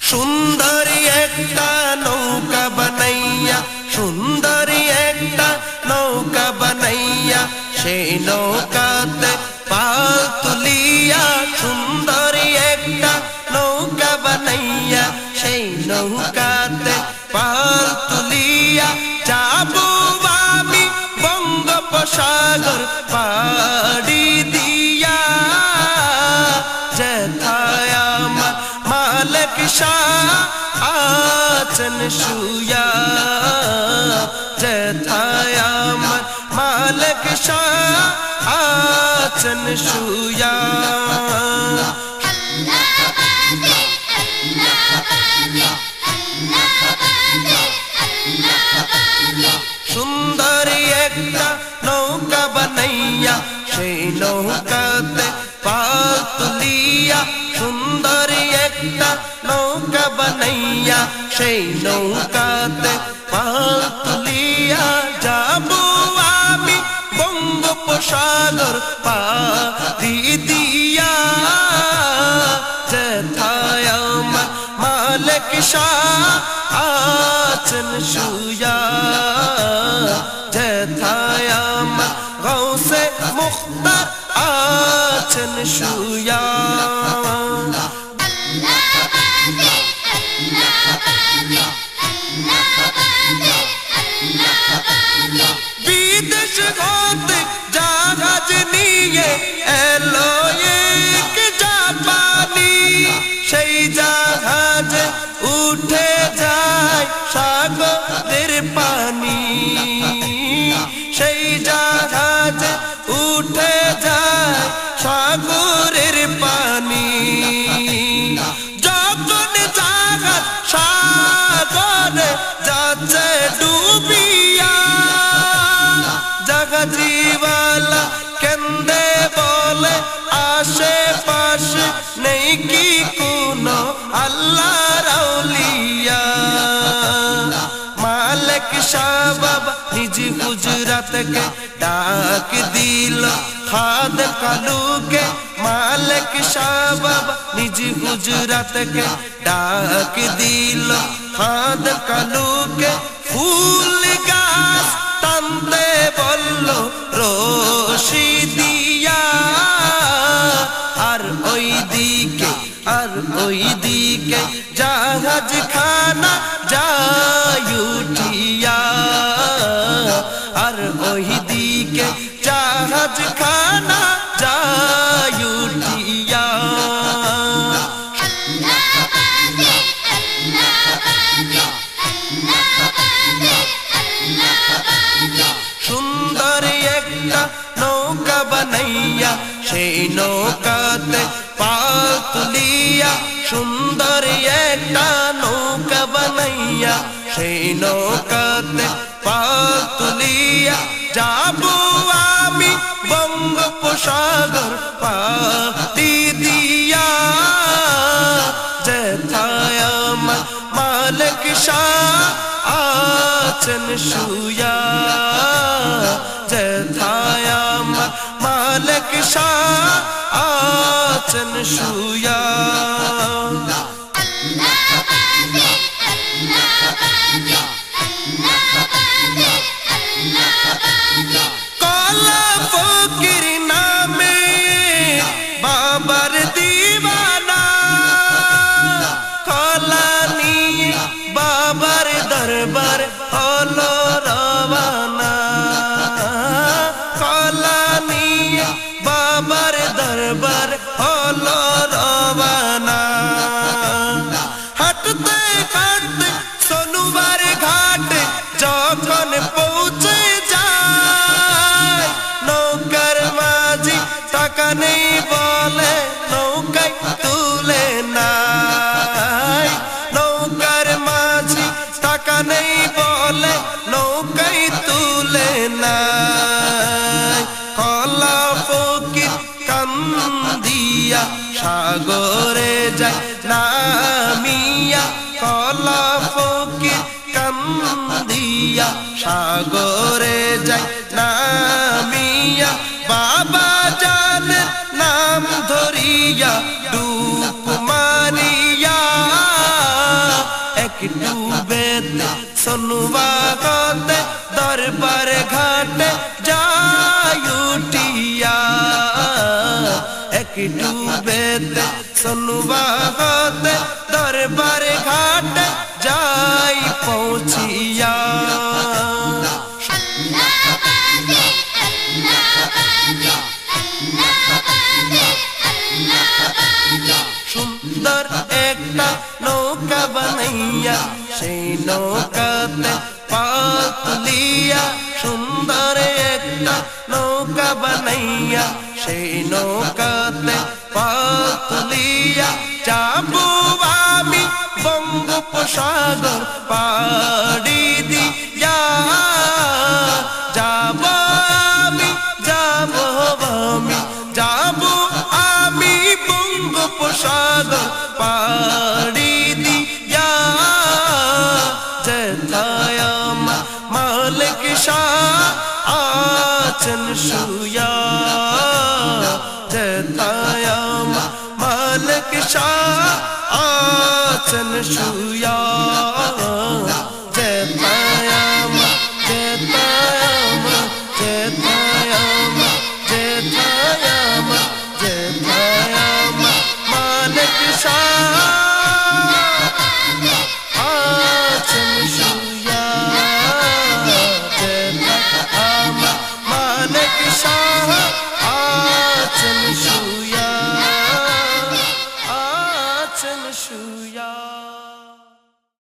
সুন্দরী একটা নৌকা বানাইয়া সুন্দরী একটা নৌকা বানাইয়া সেই নৌকাতে পাল তুলিয়া আছেন শুয়া যেথায় আমার মালিক শাহ আছেন শুয়া আল্লাহবাদী আল্লাহবাদী আল্লাহবাদী আল্লাহবাদী সুন্দরী একটা নৌকা বানাইয়া সেই নৌকাতে পাল তুলিয়া যাব আমি বঙ্গোপসাগর পারি দিয়া যেথায় আমার মালিক শাহ আছেন শুয়া যেথায় আমার গৌসে মুখতার আছেন শুয়া উঠে যায় সাগরের পানি। যখন জাগাত সাগরে যাচ্ছে ডুবিয়া জাগাজিওয়ালা কেন্দে বলে, আশেপাশে নেই কি মালিক শাহবাব নিজ গুজরাতকে ডাক দিল। খাদ কালুকে মালিক শাহবাব নিজ গুজরাতকে ডাক দিল। খাদ কালুকে ফুল দিকে জাহাজ খানা যায় উঠিয়া আর ওই দিকে জাহাজ খানা যায় উঠিয়া আল্লাহবাদী আল্লাহবাদী আল্লাহবাদী আল্লাহবাদী সুন্দর একটা নৌকা বানাইয়া সেই নৌকাতে পাল তুলিয়া সুন্দর একটা নৌকা বানাইয়া, সেই নৌকাতে পাল তুলিয়া যাব আমি বঙ্গোপসাগর পাতি দিয়া। যেথায় আমার মালিক শাহ আছেন শুয়া যেথায় আমার মালিক শাহ আছেন শুয়া দরবার কান্দিয়া সাগরে যায় নামিয়া কলা ফকির কান্দিয়া সাগরে যায় নামিয়া, বাবা জানের নাম ধরিয়া, ডুব মারি একটু বেতে সনুবা দরবার ঘাটে হতে দরবার ঘাটে যাই পৌঁছিয়া। সুন্দর একটা নৌকা বানাইয়া সেই নৌকাতে পাল তুলিয়া সুন্দর একটা নৌকা বানাইয়া সেই নৌকাতে পাল তুলিয়া যাব আমি বঙ্গোপসাগর পাড়ি দিয়া আছেন